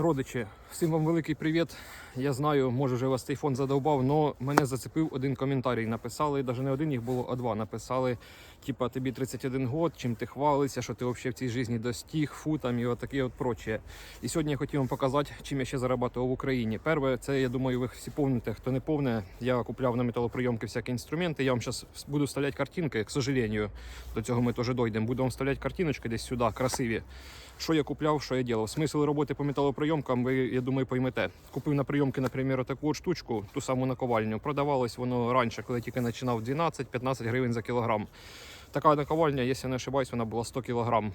Родичі, всім вам великий привіт. Я знаю, може вже вас фон задовбав, але мене зацепив один коментарій. Написали, навіть не один їх було, а два. Написали, типа, тобі 31 год, чим ти хвалишся, що ти взагалі в цій житті достиг, фу там і отаке от прочее. І сьогодні я хотів вам показати, чим я ще зарабатував в Україні. Перше, це я думаю, ви всі повните. Хто не повне, я купляв на металоприйомки всякі інструменти. Я вам зараз буду вставляти картинки, к сожалению. До цього ми теж дійдемо. Буду вам вставляти картиночки десь сюди, красиві. Що я купляв, що я робив. Смисл роботи по металоприйомкам, ви, я думаю, поймете. Купив на прийомки, наприклад, таку от штучку, ту саму наковальню. Продавалось воно раніше, коли тільки починав 12-15 гривень за кілограм. Така наковальня, якщо не ошибаюсь, вона була 100 кілограм.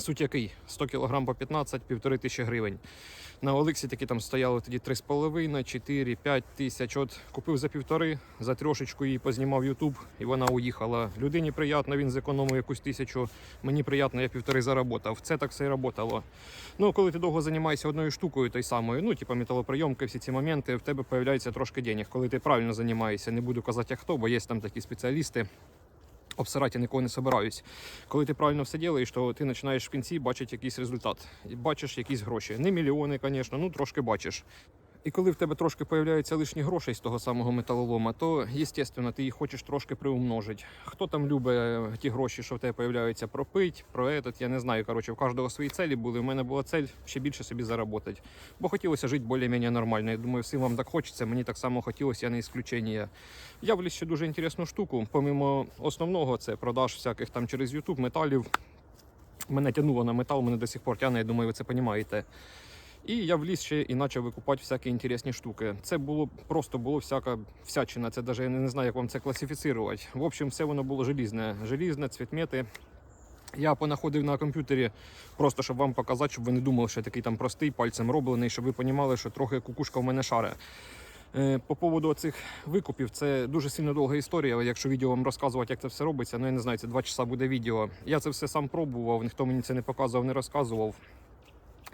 Суть який? 100 кг по 15 півтори тисячі гривень. На Олексі такі там стояли тоді 3,5, 4, 5 тисяч. От купив за півтори, за трошечку її познімав Ютуб, і вона уїхала. Людині приємно, він зекономив якусь тисячу. Мені приємно, я півтори заработав. Це так все і працювало. Ну, коли ти довго займаєшся одною штукою, той самою, ну, типу металоприйомки, всі ці моменти, в тебе з'являється трошки денег. Коли ти правильно займаєшся, не буду казати, як хто, бо є там такі спеціалісти. Обсирати я нікого не собираюсь. Коли ти правильно все робиш, то ти починаєш в кінці бачити якийсь результат. І бачиш якісь гроші. Не мільйони, звісно, ну трошки бачиш. І коли в тебе трошки появляються лишні гроші з того самого металолома, то звісно, ти їх хочеш трошки приумножити. Хто там любить ті гроші, що в тебе появляються, пропить, про этот, я не знаю. Коротше, в кожного свої цілі були. У мене була цель ще більше собі заробити. Бо хотілося жити більш-менш нормально. Я думаю, всім вам так хочеться. Мені так само хотілося, я не ісключення. Я вліз ще дуже інтересну штуку. Помимо основного, це продаж всяких там через YouTube металів. Мене тягнуло на метал, мене до сих пор тягне, я думаю, ви це розумієте. І я вліз ще і почав викупати всякі інтересні штуки. Це було просто було всяка всячина. Це навіть я не знаю, як вам це класифіцирувати. В общем, все воно було желізне. Желізне, цвітмети. Я понаходив на комп'ютері, просто щоб вам показати, щоб ви не думали, що я такий там простий, пальцем роблений, щоб ви розуміли, що трохи кукушка в мене шаре. Е, По поводу цих викупів, це дуже сильно довга історія. Якщо відео вам розказувати, як це все робиться, ну я не знаю, це два часа буде відео. Я це все сам пробував, ніхто мені це не показував, не розказував.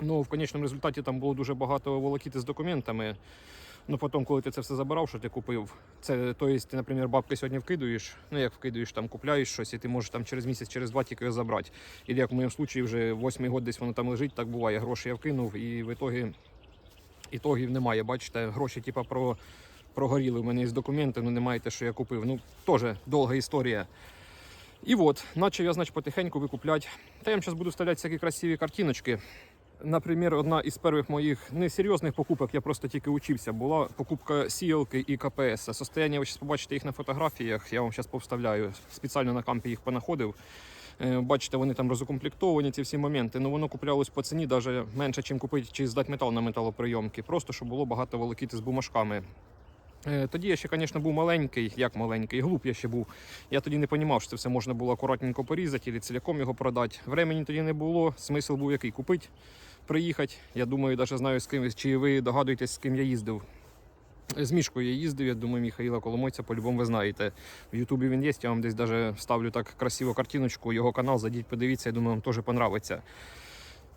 Ну, в конечному результаті там було дуже багато волокіти з документами. Ну, потім, коли ти це все забирав, що ти купив, це, то є, ти, наприклад, бабки сьогодні вкидуєш, ну як вкидуєш, там купляєш щось, і ти можеш там через місяць, через два тільки забрати. І як в моєму випадку вже восьмий год десь воно там лежить, так буває. Гроші я вкинув, і в ітогі ітогів немає. Бачите, гроші, типа, про, прогоріли. У мене є документи, ну немає те, що я купив. Ну, теж довга історія. І от, почав я, значить, потихеньку викупляти. Та я вам зараз буду вставляти всякі красиві картиночки. Наприклад, одна із перших моїх несерйозних покупок, я просто тільки учився, була покупка сіялки і КПС. Состояння ви зараз побачите їх на фотографіях, я вам зараз повставляю. Спеціально на кампі їх понаходив. Е, Бачите, вони там розукомплектовані, ці всі моменти. Ну воно куплялось по ціні навіть менше, ніж купити чи здати метал на металоприйомки. Просто щоб було багато волокіти з бумажками. Е, Тоді я ще, звісно, був маленький, як маленький, глуп я ще був. Я тоді не розумів, що це все можна було акуратненько порізати і ціляком його продати. Времені тоді не було. Смисл був який купити, приїхати. Я думаю, навіть знаю з ким, чи ви догадуєтесь, з ким я їздив. З мішкою я їздив, я думаю, Михаїла Коломойця, по-любому ви знаєте. В Ютубі він є, я вам десь даже ставлю так красиву картиночку, його канал, зайдіть, подивіться, я думаю, вам теж понравиться.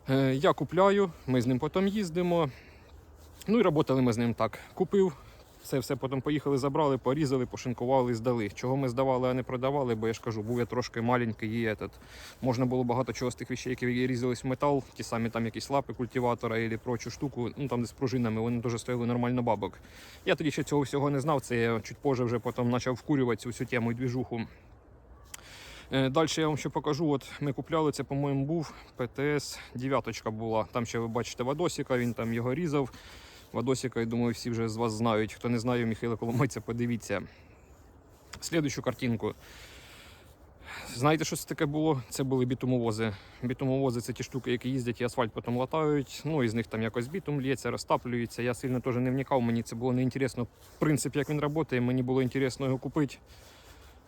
Е, Я купляю, ми з ним потім їздимо. Ну і працювали ми з ним так. Купив, це все потім поїхали, забрали, порізали, пошинкували, здали. Чого ми здавали, а не продавали, бо я ж кажу, був я трошки маленький і этот. Можна було багато чого з тих вещей, які різались в метал, ті самі там якісь лапи культиватора або прочу штуку, ну там з пружинами, вони дуже стояли нормально бабок. Я тоді ще цього всього не знав, це я чуть позже вже потім почав вкурювати цю всю тему і двіжуху. Далі я вам ще покажу. От ми купляли це, по-моєму, був ПТС 9 була. Там ще ви бачите Вадосіка, він там його різав. Вадосіка, я думаю, всі вже з вас знають. Хто не знає, Михайло Коломойця, подивіться. Слідущу картинку. Знаєте, що це таке було? Це були бітумовози. Бітумовози це ті штуки, які їздять і асфальт потім латають. Ну, із них там якось бітум лється, розтаплюється. Я сильно теж не вникав, мені це було неінтересно. Принцип, як він працює, мені було інтересно його купити.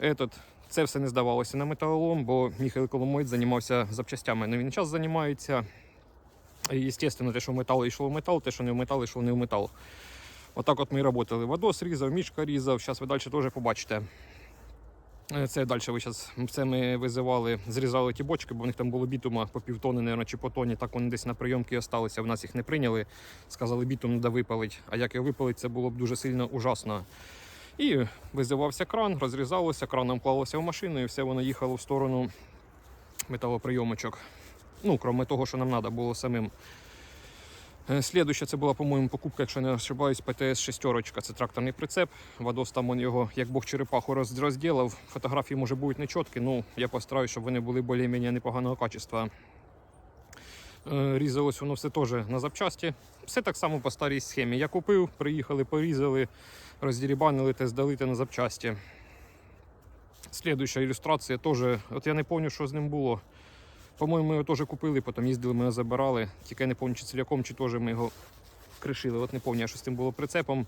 Этот, це все не здавалося на металолом, бо Михайло Коломойць займався запчастями. Ну, він час займається. Звісно, те, що в метал йшло в метал, те, що не в метал, йшло не в метал. Отак от ми і працювали. Водос різав, мішка різав. Зараз ви далі теж побачите. Е, Це далі ви зараз це ми визивали, зрізали ті бочки, бо в них там було бітума по півтони, наверное, чи по тоні. Так вони десь на прийомки залишилися. В нас їх не прийняли. Сказали, бітум треба випалити. А як його випалити, це було б дуже сильно ужасно. І визивався кран, розрізалося, краном клалося в машину, і все воно їхало в сторону металоприйомочок. Ну, крім того, що нам треба було самим. Е, Слідуюча це була, по-моєму, покупка, якщо не ошибаюсь, ПТС шестерочка. Це тракторний прицеп. Вадос там он його, як Бог черепаху, роз- розділив. Фотографії може будуть не чіткі, ну я постараюсь, щоб вони були більш-менш непоганого качества. Е, Різалось воно все теж на запчасті. Все так само по старій схемі. Я купив, приїхали, порізали, роздірібанили те, здали на запчасті. Слідуюча ілюстрація теж, от я не пам'ятаю, що з ним було. По-моєму, ми його теж купили, потім їздили, ми його забирали. Тільки не пам'ятаю, чи ціляком, чи теж ми його кришили. От не пам'ятаю, що з тим було прицепом.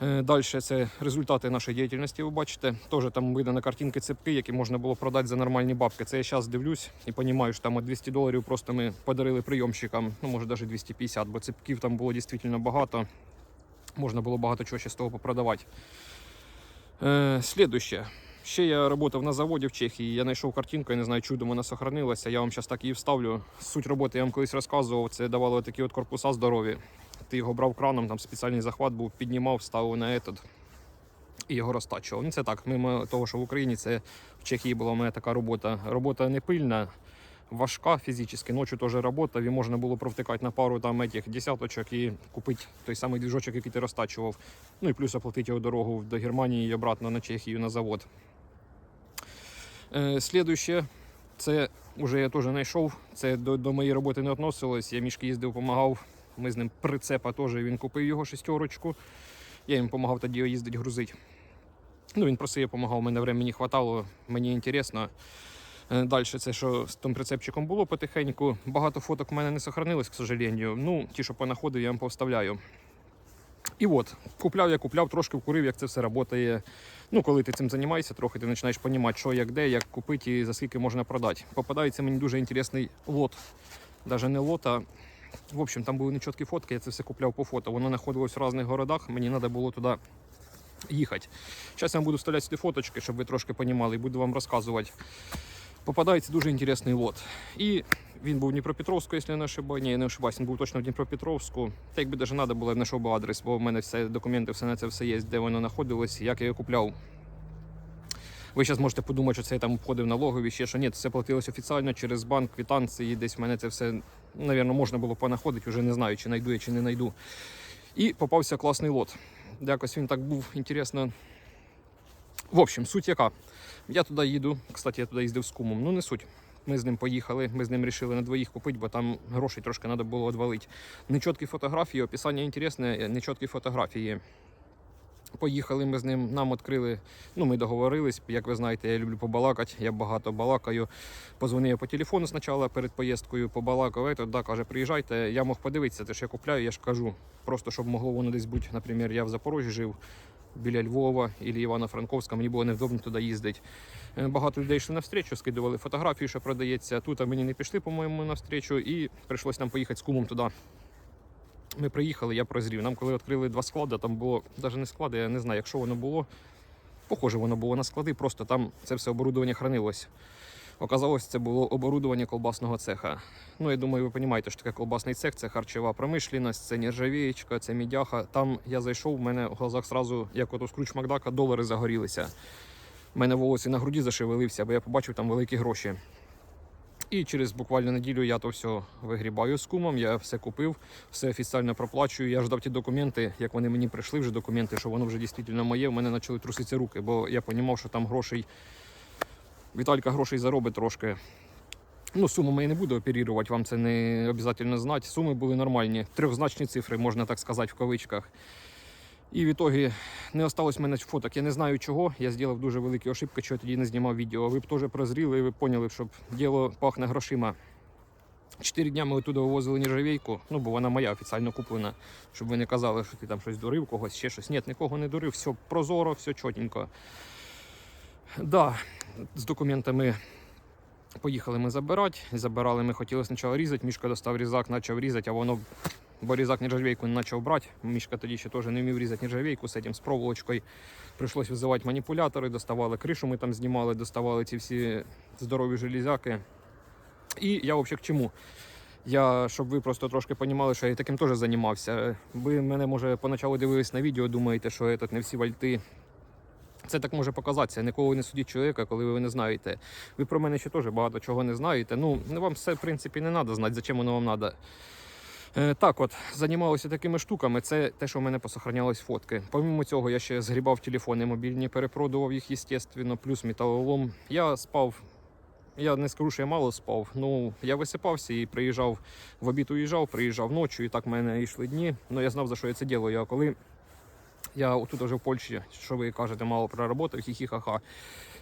Далі це результати нашої діяльності, ви бачите. Теж там видно картинки цепки, які можна було продати за нормальні бабки. Це я зараз дивлюсь і розумію, що там от 200 доларів просто ми подарили прийомщикам, ну може навіть 250, бо цепків там було дійсно багато. Можна було багато чого ще з того попродавати. Е, слідуще. Ще я працював на заводі в Чехії. Я знайшов картинку, я не знаю, чудом вона сохранилася. Я вам зараз так її вставлю. Суть роботи я вам колись розказував. Це давало такі от корпуса здорові. Ти його брав краном, там спеціальний захват був, піднімав, ставив на етод і його розтачував. Ну це так, мимо того, що в Україні це в Чехії була у мене така робота. Робота не пильна, важка фізично. Ночі теж робота, і можна було провтикати на пару там этих десяточок і купити той самий двіжочок, який ти розтачував. Ну і плюс оплатити його дорогу до Германії і обратно на Чехію на завод. Е, Слідуще, це вже я теж знайшов. Це до, до моєї роботи не відносилось. Я мішки їздив, допомагав. Ми з ним прицепа теж він купив його шестерочку. Я їм допомагав тоді їздити грузити. Ну, він просив, я допомагав, мене времени хватало, мені інтересно. Далі це, що з тим прицепчиком було потихеньку. Багато фоток в мене не сохранилось, к сожалению. Ну, ті, що понаходив, я вам повставляю. І от, купляв я купляв, трошки вкурив, як це все працює. Ну, коли ти цим займаєшся, трохи ти починаєш розуміти, що як де, як купити і за скільки можна продати. Попадається мені дуже інтересний лот. Навіть не лот, а в общем, там були нечіткі фотки, я це все купляв по фото. Воно знаходилось в різних городах, мені треба було туди їхати. Зараз я вам буду вставляти сюди фоточки, щоб ви трошки розуміли, і буду вам розказувати. Попадається дуже інтересний лот. І він був в Дніпропетровську, якщо я не ошибаюсь. Ні, я не ошибаюсь, він був точно в Дніпропетровську. Та якби навіть треба було, я знайшов би адрес, бо в мене все документи, все на це все є, де воно знаходилось, як я його купляв. Ви зараз можете подумати, що це я там обходив налогові, ще що ні, це платилось офіційно через банк, квитанції, десь в мене це все, напевно, можна було понаходити, вже не знаю, чи знайду я, чи не знайду. І попався класний лот. Якось він так був інтересно. В общем, суть яка. Я туди їду. Кстати, я туди їздив з кумом. Ну не суть. Ми з ним поїхали, ми з ним вирішили на двоїх купити, бо там грошей трошки треба було відвалити. Нечіткі фотографії, описання інтересне, нечіткі фотографії. Поїхали ми з ним, нам відкрили, ну ми договорились, як ви знаєте, я люблю побалакати, я багато балакаю. Позвонив по телефону спочатку перед поїздкою, побалакав, ето, да, каже, приїжджайте, я мог подивитися, те, що я купляю, я ж кажу. Просто щоб могло воно десь бути, наприклад, я в Запорожжі жив, біля Львова або Івано-Франковська, мені було невдобно туди їздити. Е, Багато людей йшли навстрічу, скидували фотографії, що продається. Тут мені не пішли, по-моєму, навстрічу, і прийшлось нам поїхати з кумом туди. Ми приїхали, я прозрів. Нам коли відкрили два склади, там було навіть не склади, я не знаю, якщо воно було. Похоже, воно було на склади, просто там це все оборудовання хранилось. Оказалось, це було оборудовання колбасного цеха. Ну, я думаю, ви розумієте, що таке колбасний цех, це харчова промишленість, це нержавієчка, це мідяха. Там я зайшов, в мене в глазах сразу, як от у скруч Макдака, долари загорілися. У мене волосся на груді зашевелився, бо я побачив там великі гроші. І через буквально неділю я то все вигрібаю з кумом, я все купив, все офіційно проплачую. Я ждав ті документи, як вони мені прийшли, вже документи, що воно вже дійсно моє. У мене почали труситися руки, бо я розумів, що там грошей. Віталька грошей заробить трошки. Ну, суму я не буду оперувати, вам це не обов'язково знати. Суми були нормальні, трьохзначні цифри, можна так сказати, в кавичках. І в ітогі не осталось в мене фоток. Я не знаю чого. Я зробив дуже великі ошибки, що я тоді не знімав відео. Ви б теж прозріли і ви поняли, щоб діло пахне грошима. Чотири дня ми оттуда вивозили нержавійку, ну бо вона моя офіційно куплена, щоб ви не казали, що ти там щось дурив, когось ще щось. Ні, нікого не дурив, все прозоро, все чотенько. Да, з документами поїхали ми забирати. Забирали ми хотіли спочатку різати. Мішка достав різак, почав різати, а воно бо різак нержавійку не почав брати. Мішка тоді ще теж не вмів різати нержавійку з цим з проволочкою. Прийшлось визивати маніпулятори, доставали кришу, ми там знімали, доставали ці всі здорові железяки. І я взагалі к чому? Я, щоб ви просто трошки розуміли, що я таким теж займався. Ви мене, може, поначалу дивились на відео, думаєте, що я тут не всі вальти. Це так може показатися. Ніколи не судіть чоловіка, коли ви не знаєте. Ви про мене ще теж багато чого не знаєте. Ну, вам все, в принципі, не треба знати, зачем воно вам треба. Так, от, займалися такими штуками. Це те, що в мене посохранялись фотки. Помимо цього, я ще згрібав телефони мобільні, перепродував їх, естественно, плюс металолом. Я спав. Я не скажу, що я мало спав. Ну, я висипався і приїжджав в обід уїжджав, приїжджав ночі, і так в мене йшли дні. Ну, я знав, за що я це ділаю. А коли я отут вже в Польщі, що ви кажете, мало проработав, хі-хі-ха-ха.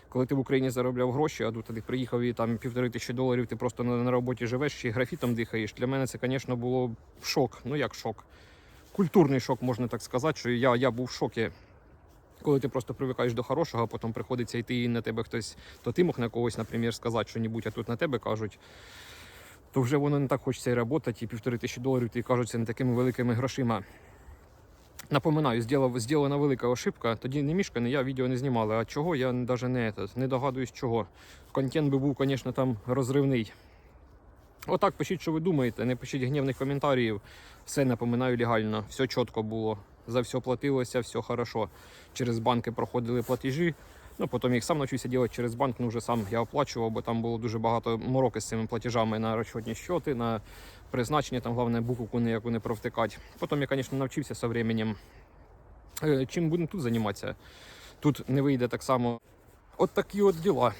Коли ти в Україні заробляв гроші, а тут ти приїхав і там півтори тисячі доларів, ти просто на, на роботі живеш чи графітом дихаєш. Для мене це, звісно, було шок. Ну як шок? Культурний шок, можна так сказати, що я, я був в шокі. Коли ти просто привикаєш до хорошого, а потім приходиться йти і на тебе хтось, то ти мог на когось, наприклад, сказати що-небудь, а тут на тебе кажуть, то вже воно не так хочеться і працювати, і півтори тисячі доларів тобі кажуться не такими великими грошима. Напоминаю, зроблена велика ошибка. Тоді не мішка, не я відео не знімали. А чого я навіть не, не догадуюсь чого. Контент би був, звісно, там розривний. Отак пишіть, що ви думаєте, не пишіть гнівних коментарів. Все напоминаю легально, все чітко було. За все платилося, все хорошо. Через банки проходили платежі. Ну, потім їх сам навчився робити через банк, ну вже сам я оплачував, бо там було дуже багато мороки з цими платежами на розчетні щоти, на призначення, там головне буковку ніяку не провтикати. Потім я, звісно, навчився з временем. Е, Чим будемо тут займатися? Тут не вийде так само. От такі от діла.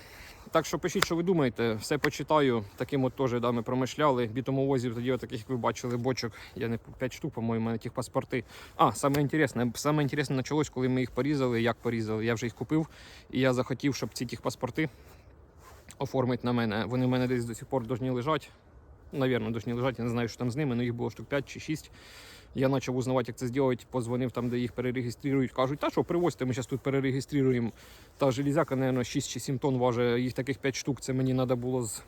Так що пишіть, що ви думаєте, все почитаю. Таким от теж да, ми промишляли. Бітомовозів тоді, от таких, як ви бачили, бочок. Я не 5 штук, по-моєму, на тих паспорти. А, саме інтересне, саме інтересне почалось, коли ми їх порізали, як порізали. Я вже їх купив, і я захотів, щоб ці тих паспорти оформити на мене. Вони в мене десь до сих пор повинні лежати. Навірно, повинні лежати, я не знаю, що там з ними, але їх було штук 5 чи 6. Я почав узнавати, як це зробити, позвонив там, де їх перереєструють. Кажуть, та що привозьте, ми зараз тут перереєструємо. Та железяка, мабуть, 6 чи 7 тонн важить, їх таких 5 штук. Це мені треба було з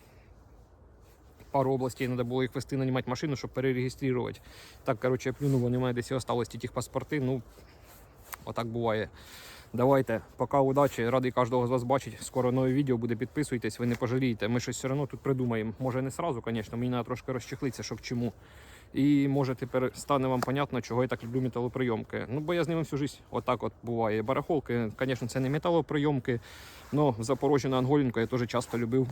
пару областей, треба було їх вести нанімати машину, щоб перереєструвати. Так, коротше, я плюнув, мене десь і осталось ті тих паспорти. Ну, отак буває. Давайте, пока удачі, радий кожного з вас бачить. Скоро нове відео буде. Підписуйтесь, ви не пожалієте. Ми щось все одно тут придумаємо. Може не сразу, звісно, мені треба трошки розчехлитися, що к чому. І може тепер стане вам понятно, чого я так люблю металоприйомки. Ну, бо я з ними всю життя отак от буває. Барахолки, звісно, це не металоприйомки, але в Запорожжі на Анголінку я теж часто любив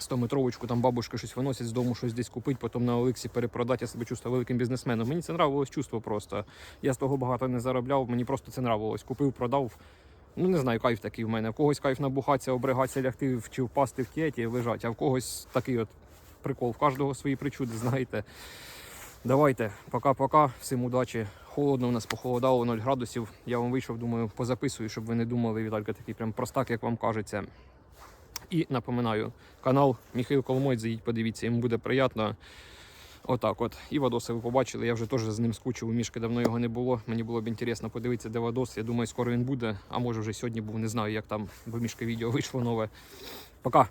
100-метровочку, там бабушки щось виносять з дому, щось десь купити, потім на Олексі перепродати, я себе чувствую великим бізнесменом. Мені це нравилось чувство просто. Я з того багато не заробляв, мені просто це нравилось. Купив, продав. Ну, не знаю, кайф такий в мене. В когось кайф набухатися, обригатися, лягти чи впасти в тієті, лежать, а в когось такий от прикол. В кожного свої причуди, знаєте. Давайте, пока-пока, всім удачі. Холодно у нас похолодало 0 градусів. Я вам вийшов, думаю, позаписую, щоб ви не думали, Віталька такий прям простак, як вам кажеться. І напоминаю, канал Міхаїл Коломой, заїдь, подивіться, йому буде приємно. Отак от. І Вадоса ви побачили. Я вже теж з ним скучив. У мішки давно його не було. Мені було б інтересно подивитися, де Вадос. Я думаю, скоро він буде. А може вже сьогодні був. Не знаю, як там, бо мішка відео вийшло нове. Пока.